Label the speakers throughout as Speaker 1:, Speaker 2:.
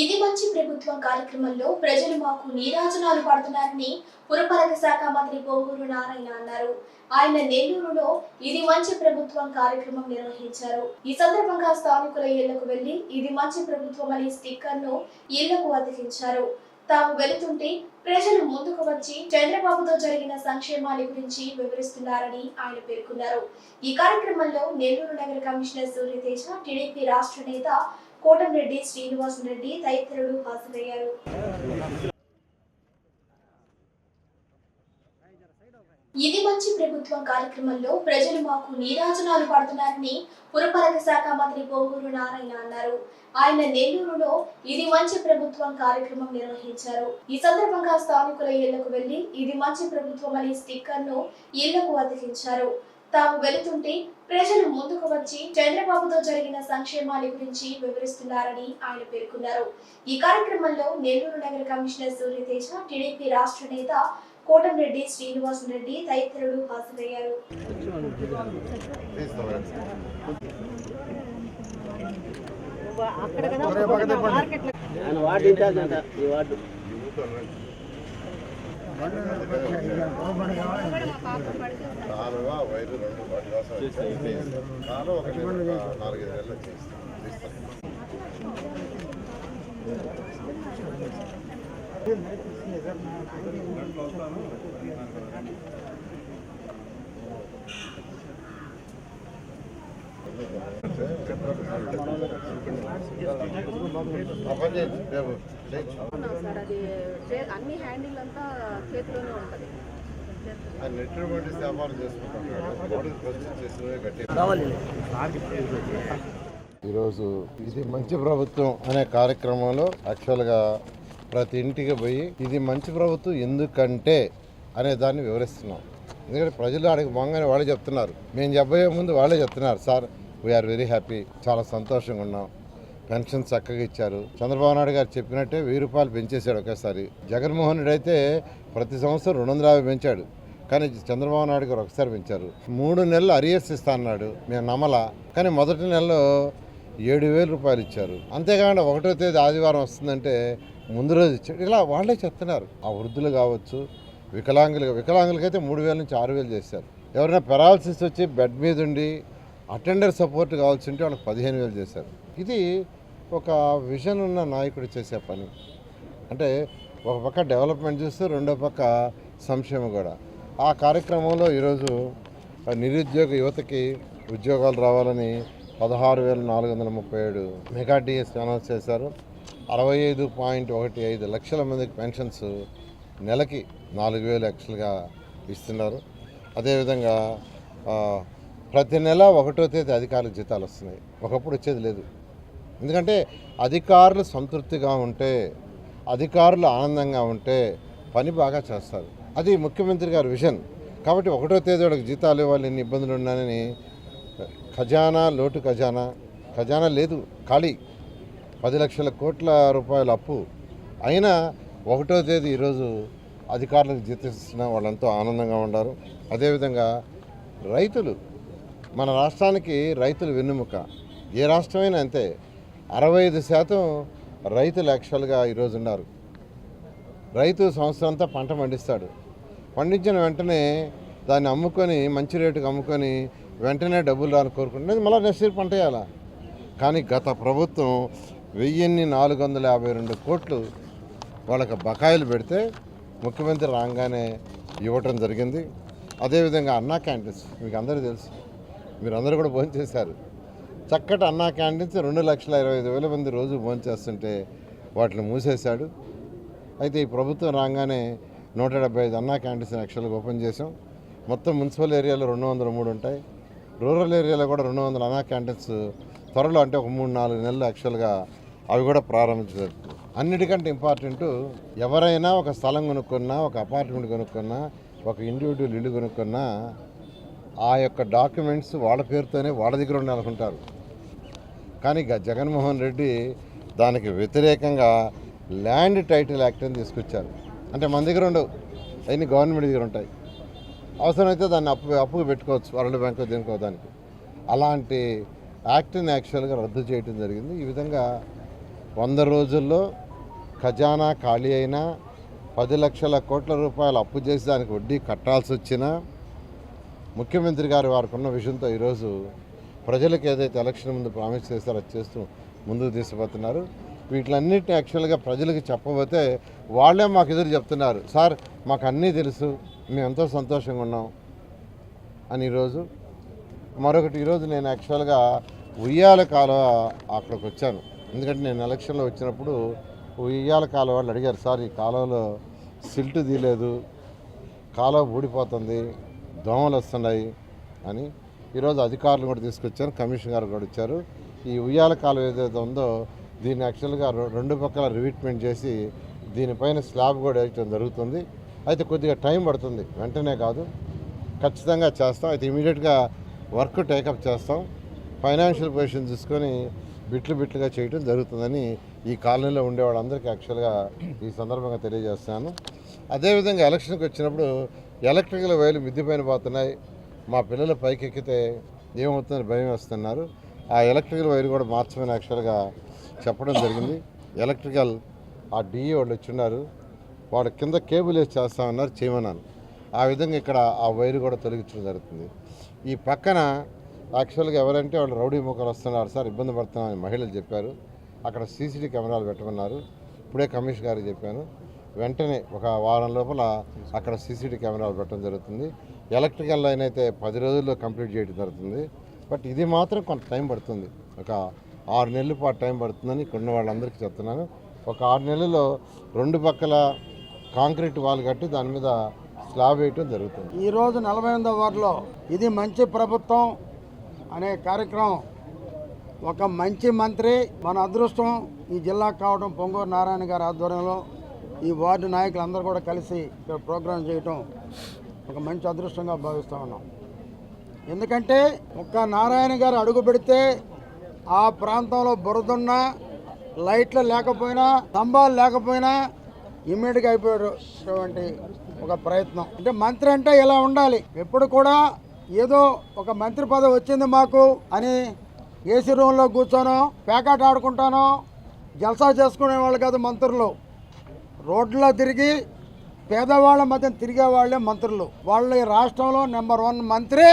Speaker 1: ఇది మంచి ప్రభుత్వం కార్యక్రమంలో ప్రజలు మాకు నీరాజనాలు పడుతున్నారని పురపాలక శాఖ మంత్రి పొంగూరు నారాయణ అన్నారు. ఆయన నెల్లూరులో ఇది మంచి ప్రభుత్వం కార్యక్రమం నిర్వహించారు. ఈ సందర్భంగా స్థానికుల ఇళ్ళకు వెళ్ళి ఇది మంచి ప్రభుత్వం అనే స్టిక్కర్ను ఇళ్ళకు అతికించారు. తాము వెళుతుంటే ప్రజలు ముందుకు వచ్చి చంద్రబాబుతో జరిగిన సంక్షేమాల గురించి వివరిస్తున్నారని ఆయన పేర్కొన్నారు. ఈ కార్యక్రమంలో నెల్లూరు నగర కమిషనర్ సూర్యతేజ టీడీపీ రాష్ట్ర నేత కోటంరెడ్డి శ్రీనివాస్ రెడ్డి తదితరులు హాజరయ్యారు. ఇది మంచి ప్రభుత్వం కార్యక్రమంలో ప్రజలు మాకు నీరాజనాలు పడుతున్నారని పురపాలక శాఖ మంత్రి పొంగూరు నారాయణ అన్నారు. ఆయన నెల్లూరులో ఇది మంచి ప్రభుత్వం కార్యక్రమం నిర్వహించారు. ఈ సందర్భంగా స్థానికుల ఇళ్ళకు వెళ్ళి ఇది మంచి ప్రభుత్వం అనే స్టిక్కర్ను ఇళ్ళకు అతికించారు తాము వెళుతుంటే ప్రజలు ముందుకు వచ్చి చంద్రబాబుతో జరిగిన సంక్షేమాల గురించి వివరిస్తున్నారని ఆయన పేర్కొన్నారు. ఈ కార్యక్రమంలో నెల్లూరు నగర కమిషనర్ సూర్యతేజ టీడీపీ రాష్ట్ర నేత కోటంరెడ్డి శ్రీనివాస్ రెడ్డి తదితరులు హాజరయ్యారు.
Speaker 2: అక్కడ కదా మార్కెట్
Speaker 3: ఆయన వార్డు ఇన్ఛార్జ్ అంట ఈ వార్డు.
Speaker 4: కాలువ వైరు రెండు వాటి కోసం. కాలువ ఒకటి ఒక నాలుగైదు నెలలు చేస్తాం. రేపు.
Speaker 2: సార్ అది అన్ని హ్యాండిల్ అంతా చేతిలోనే ఉంటుంది
Speaker 4: నెట్టువంటి వ్యాపారం చేసుకుంటున్నాడు ఈరోజు ఇది మంచి ప్రభుత్వం అనే కార్యక్రమంలో యాక్చువల్గా ప్రతి ఇంటికి పోయి ఇది మంచి ప్రభుత్వం ఎందుకంటే అనే దాన్ని వివరిస్తున్నాం. ఎందుకంటే ప్రజలు అడిగి బాగానే వాళ్ళే చెప్తున్నారు. మేము చెప్పబోయే ముందు వాళ్ళే చెప్తున్నారు. సార్ వీఆర్ వెరీ హ్యాపీ చాలా సంతోషంగా ఉన్నాం. పెన్షన్ చక్కగా ఇచ్చారు. చంద్రబాబు నాయుడు గారు చెప్పినట్టే వెయ్యి రూపాయలు పెంచేశాడు ఒకేసారి. జగన్మోహన్ రెడ్డి అయితే ప్రతి సంవత్సరం రెండు వందల యాభై పెంచాడు. కానీ చంద్రబాబు నాయుడు గారు ఒకసారి పెంచారు. మూడు నెలలు అరియర్స్ ఇస్తా అన్నాడు. మేము నమ్మల. కానీ మొదటి నెలలో ఏడు వేల రూపాయలు ఇచ్చారు. అంతేకాకుండా ఒకటో తేదీ ఆదివారం వస్తుందంటే ముందు రోజు ఇచ్చాడు ఇలా వాళ్ళే చెప్తున్నారు. ఆ వృద్ధులు కావచ్చు వికలాంగులు వికలాంగులకైతే మూడు వేల నుంచి ఆరు వేలు చేశారు. ఎవరైనా పెరాలసిస్ వచ్చి బెడ్ మీద ఉండి అటెండర్ సపోర్ట్ కావాల్సి ఉంటే వాళ్ళకి పదిహేను వేలు చేశారు. ఇది ఒక విజన్ ఉన్న నాయకుడు చేసే పని. అంటే ఒక పక్క డెవలప్మెంట్ చూస్తూ రెండో పక్క సంక్షేమం కూడా. ఆ కార్యక్రమంలో ఈరోజు నిరుద్యోగ యువతకి ఉద్యోగాలు రావాలని పదహారు వేల నాలుగు వందల ముప్పై ఏడు మెగా డిఎస్ అనౌన్స్ చేశారు. అరవై ఐదు పాయింట్ ఒకటి ఐదు లక్షల మందికి పెన్షన్స్ నెలకి నాలుగు వేలు యాక్చువల్గా ఇస్తున్నారు. అదేవిధంగా ప్రతి నెల ఒకటో తేదీ అధికారులకు జీతాలు వస్తున్నాయి. ఒకప్పుడు వచ్చేది లేదు. ఎందుకంటే అధికారులు సంతృప్తిగా ఉంటే అధికారులు ఆనందంగా ఉంటే పని బాగా చేస్తారు. అది ముఖ్యమంత్రి గారి విజన్. కాబట్టి ఒకటో తేదీ వాళ్ళకి జీతాలు ఇవ్వాలి ఎన్ని ఇబ్బందులు ఉన్నాయని ఖజానా లోటు ఖజానా. ఖజానా లేదు ఖాళీ. పది లక్షల కోట్ల రూపాయల అప్పు. అయినా ఒకటో తేదీ ఈరోజు అధికారులకు జీతిస్తున్న వాళ్ళంతా ఆనందంగా ఉన్నారు. అదేవిధంగా రైతులు మన రాష్ట్రానికి రైతులు వెన్నుముక. ఏ రాష్ట్రమైనా అంతే. అరవై ఐదు శాతం రైతులు యాక్చువల్గా ఈరోజు ఉన్నారు. రైతు సంవత్సరం అంతా పంట పండిస్తాడు. పండించిన వెంటనే దాన్ని అమ్ముకొని మంచి రేటుకి అమ్ముకొని వెంటనే డబ్బులు రాని కోరుకుంటున్నది మళ్ళీ నెక్స్ట్ ఇయర్ పంట వేయాలా? కానీ గత ప్రభుత్వం వెయ్యిన్ని నాలుగు వందల యాభై రెండు కోట్లు వాళ్ళకి బకాయిలు పెడితే ముఖ్యమంత్రి రాగానే ఇవ్వటం జరిగింది. అదేవిధంగా అన్నా క్యాంటీన్స్ మీకు అందరూ తెలుసు. మీరు అందరూ కూడా భోజనం చేశారు. చక్కటి అన్నా క్యాంటీన్స్ రెండు లక్షల ఇరవై ఐదు వేల మంది రోజు భోంచేస్తుంటే వాటిని మూసేశాడు. అయితే ఈ ప్రభుత్వం రాగానే నూట డెబ్బై ఐదు అన్నా క్యాంటీన్స్ యాక్చువల్గా ఓపెన్ చేసాం మొత్తం మున్సిపల్ ఏరియాలో రెండు వందల మూడు ఉంటాయి. రూరల్ ఏరియాలో కూడా రెండు వందల అన్నా క్యాంటీన్స్ త్వరలో అంటే ఒక మూడు నాలుగు నెలలు యాక్చువల్గా అవి కూడా ప్రారంభించారు అన్నిటికంటే ఇంపార్టెంట్ ఎవరైనా ఒక స్థలం కొనుక్కున్నా ఒక అపార్ట్మెంట్ కొనుక్కున్నా ఒక ఇండివిజువల్ ఇల్లు కొనుక్కున్నా ఆ యొక్క డాక్యుమెంట్స్ వాళ్ళ పేరుతోనే వాళ్ళ దగ్గర ఉండాలనుకుంటారు. కానీ జగన్మోహన్ రెడ్డి దానికి వ్యతిరేకంగా ల్యాండ్ టైటిల్ యాక్ట్ అని తీసుకొచ్చారు. అంటే మన దగ్గర ఉండవు. అవన్నీ గవర్నమెంట్ దగ్గర ఉంటాయి. అవసరమైతే దాన్ని అప్పు అప్పుగా పెట్టుకోవచ్చు. వరల్డ్ బ్యాంక్ దేనికో దానికి. అలాంటి యాక్ట్ని యాక్చువల్గా రద్దు చేయడం జరిగింది. ఈ విధంగా వంద రోజుల్లో ఖజానా ఖాళీ అయినా పది లక్షల కోట్ల రూపాయలు అప్పు చేసి దానికి వడ్డీ కట్టాల్సి వచ్చినా ముఖ్యమంత్రి గారు వారికి ఉన్న విషయంతో ఈరోజు ప్రజలకు ఏదైతే ఎలక్షన్ ముందు ప్రామిస్ చేస్తారో అది చేస్తూ ముందుకు తీసుకుపోతున్నారు. వీటిలన్నిటిని యాక్చువల్గా ప్రజలకు చెప్పబోతే వాళ్ళే మాకు ఎదురు చెప్తున్నారు. సార్ మాకు అన్నీ తెలుసు. మేము ఎంతో సంతోషంగా ఉన్నాం. అని ఈరోజు మరొకటి ఈరోజు నేను యాక్చువల్గా ఉయ్యాల కాలువ అక్కడికి వచ్చాను. ఎందుకంటే నేను ఎలక్షన్లో వచ్చినప్పుడు ఉయ్యాల కాలువ వాళ్ళు అడిగారు సార్ ఈ కాలువలో సిల్ట్ తీయలేదు. కాలువ ఊడిపోతుంది. దోమలు వస్తున్నాయి. అని ఈరోజు అధికారులు కూడా తీసుకొచ్చారు కమిషన్ గారు కూడా వచ్చారు. ఈ ఉయ్యాల కాలువ ఏదైతే ఉందో దీన్ని యాక్చువల్గా రెండు పక్కల రివిట్మెంట్ చేసి దీనిపైన స్లాబ్ కూడా వేయటం జరుగుతుంది. అయితే కొద్దిగా టైం పడుతుంది వెంటనే కాదు. ఖచ్చితంగా చేస్తాం. అయితే ఇమీడియట్గా వర్క్ టేకప్ చేస్తాం. ఫైనాన్షియల్ పొజిషన్ చూసుకొని బిట్లు బిట్లుగా చేయడం జరుగుతుందని ఈ కాలనీలో ఉండే వాళ్ళందరికీ యాక్చువల్గా ఈ సందర్భంగా తెలియజేస్తాను అదేవిధంగా ఎలక్షన్కి వచ్చినప్పుడు ఎలక్ట్రికల్ వైర్లు మిద్దిపైన పోతున్నాయి. మా పిల్లలు పైకి ఎక్కితే ఏమవుతుందని భయం వేస్తున్నారు. ఆ ఎలక్ట్రికల్ వైర్ కూడా మార్చమని యాక్చువల్గా చెప్పడం జరిగింది. ఎలక్ట్రికల్ ఆ డిఈ వాళ్ళు వచ్చిన్నారు వాడు కింద కేబుల్ వేసి చేస్తామన్నారు చేయమన్నాను ఆ విధంగా ఇక్కడ ఆ వైరు కూడా తొలగించడం జరుగుతుంది. ఈ పక్కన యాక్చువల్గా ఎవరంటే వాళ్ళు రౌడీ ముఖాలు వస్తున్నారు సార్ ఇబ్బంది పడుతున్నామని మహిళలు చెప్పారు. అక్కడ సీసీటీ కెమెరాలు పెట్టమన్నారు ఇప్పుడే కమిషనర్ గారికి చెప్పాను. వెంటనే ఒక వారం లోపల అక్కడ సీసీటీ కెమెరాలు పెట్టడం జరుగుతుంది. ఎలక్ట్రికల్ లైన్ అయితే పది రోజుల్లో కంప్లీట్ చేయడం జరుగుతుంది. బట్ ఇది మాత్రం కొంత టైం పడుతుంది. ఒక ఆరు నెలల పాటు టైం పడుతుందని ఇక్కడ వాళ్ళందరికీ చెప్తున్నాను. ఒక ఆరు నెలల్లో రెండు పక్కల కాంక్రీట్ వాల్ కట్టి దాని మీద స్లాబ్ వేయటం జరుగుతుంది.
Speaker 5: ఈరోజు నలభై ఎనిమిదో వార్డులో ఇది మంచి ప్రభుత్వం అనే కార్యక్రమం. ఒక మంచి మంత్రి మన అదృష్టం ఈ జిల్లాకు కావడం పొంగూరు నారాయణ గారి ఆధ్వర్యంలో ఈ వార్డు నాయకులు అందరూ కూడా కలిసి ఇక్కడ ప్రోగ్రాం చేయటం ఒక మంచి అదృష్టంగా భావిస్తూ ఉన్నాం. ఎందుకంటే ఒక్క నారాయణ గారు అడుగు పెడితే ఆ ప్రాంతంలో బురదున్నా లైట్లు లేకపోయినా స్తంభాలు లేకపోయినా ఇమ్మీడియట్గా అయిపోయేటువంటి ఒక ప్రయత్నం. అంటే మంత్రి అంటే ఇలా ఉండాలి. ఎప్పుడు కూడా ఏదో ఒక మంత్రి పదవి వచ్చింది మాకు అని ఏసీ రూమ్లో కూర్చోనో పేకాట ఆడుకుంటానో జల్సా చేసుకునే వాళ్ళు కాదు మంత్రులు. రోడ్లో తిరిగి పేదవాళ్ళ మధ్య తిరిగే వాళ్ళే మంత్రులు. వాళ్ళ ఈ రాష్ట్రంలో నెంబర్ వన్ మంత్రి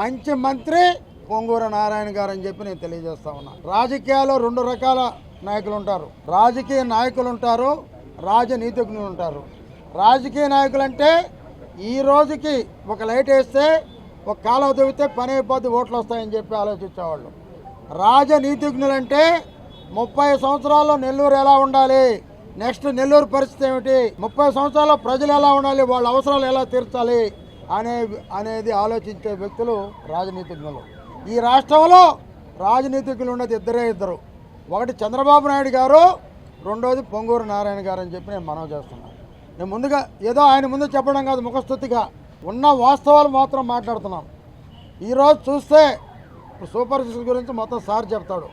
Speaker 5: మంచి మంత్రి పొంగూర నారాయణ గారు అని చెప్పి నేను తెలియజేస్తా ఉన్నా. రాజకీయాల్లో రెండు రకాల నాయకులు ఉంటారు. రాజకీయ నాయకులు ఉంటారు రాజనీతిజ్ఞులు ఉంటారు. రాజకీయ నాయకులు అంటే ఈ రోజుకి ఒక లైట్ వేస్తే ఒక కాలువ తవ్వితే పని అయిపోద్ది ఓట్లు వస్తాయని చెప్పి ఆలోచించేవాళ్ళు. రాజనీతిజ్ఞులు అంటే ముప్పై సంవత్సరాల్లో నెల్లూరు ఎలా ఉండాలి? నెక్స్ట్ నెల్లూరు పరిస్థితి ఏమిటి? ముప్పై సంవత్సరాల ప్రజలు ఎలా ఉండాలి? వాళ్ళ అవసరాలు ఎలా తీర్చాలి? అనే అనేది ఆలోచించే వ్యక్తులు రాజనీతిజ్ఞులు. ఈ రాష్ట్రంలో రాజనీతిజ్ఞులు ఉన్నది ఇద్దరే ఇద్దరు. ఒకటి చంద్రబాబు నాయుడు గారు రెండోది పొంగూరు నారాయణ గారు అని చెప్పి నేను మనవి చేస్తున్నాను నేను ముందుగా ఏదో ఆయన ముందు చెప్పడం కాదు ముఖస్థుతిగా ఉన్న వాస్తవాలు మాత్రం మాట్లాడుతున్నాం ఈరోజు చూస్తే సూపర్ సిక్స్ గురించి మొత్తం సార్ చెప్తాడు.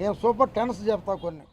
Speaker 5: నేను సూపర్ టెన్స్ చెప్తా కొన్ని.